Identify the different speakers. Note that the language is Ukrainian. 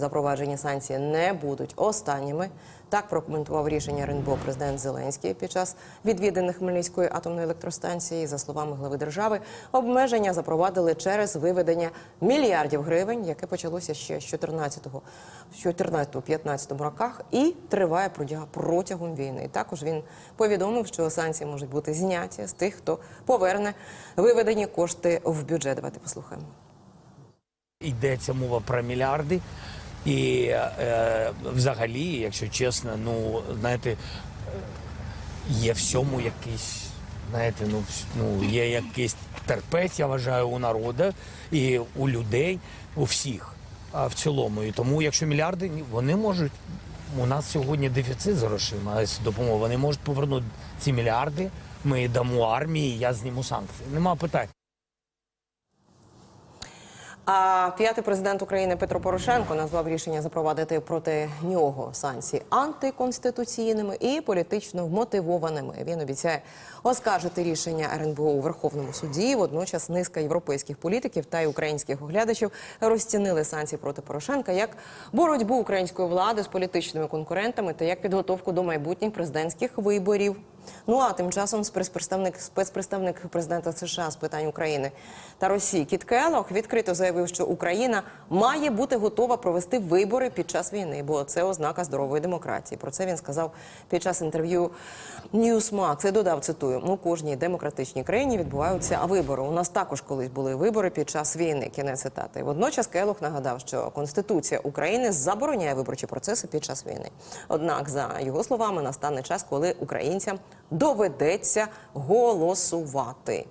Speaker 1: Запроваджені санкції не будуть останніми. Так прокоментував рішення РНБО президент Зеленський під час відвіданих Хмельницької атомної електростанції. За словами глави держави, обмеження запровадили через виведення мільярдів гривень, яке почалося ще з 14-го, в 14-15 роках і триває протяг- протягом війни. Також він повідомив, що санкції можуть бути зняті з тих, хто поверне виведені кошти в бюджет. Давайте послухаємо.
Speaker 2: Йдеться мова про мільярди. І е, взагалі, якщо чесно, ну знаєте, є всьому якийсь, знаєте, ну, ну є якийсь терпець, я вважаю, у народу і у людей, у всіх а в цілому. І тому, якщо мільярди, вони можуть. У нас сьогодні дефіцит з грошима з допомогою. Вони можуть повернути ці мільярди. Ми дамо армії, я зніму санкції. Нема питань.
Speaker 1: А п'ятий президент України Петро Порошенко назвав рішення запровадити проти нього санкції антиконституційними і політично вмотивованими. Він обіцяє оскаржити рішення РНБО у Верховному суді. Водночас низка європейських політиків та й українських оглядачів розцінили санкції проти Порошенка як боротьбу української влади з політичними конкурентами та як підготовку до майбутніх президентських виборів. Ну а тим часом спецпредставник спецпредставник президента США з питань України та Росії Кіт Келлог відкрито заявив, що Україна має бути готова провести вибори під час війни, бо це ознака здорової демократії. Про це він сказав під час інтерв'ю Newsmax. І додав цитую: у кожній демократичній країні відбуваються вибори. У нас також колись були вибори під час війни. Кінець цитати. Водночас Келлог нагадав, що Конституція України забороняє виборчі процеси під час війни. Однак, за його словами, настане час, коли українцям доведеться голосувати.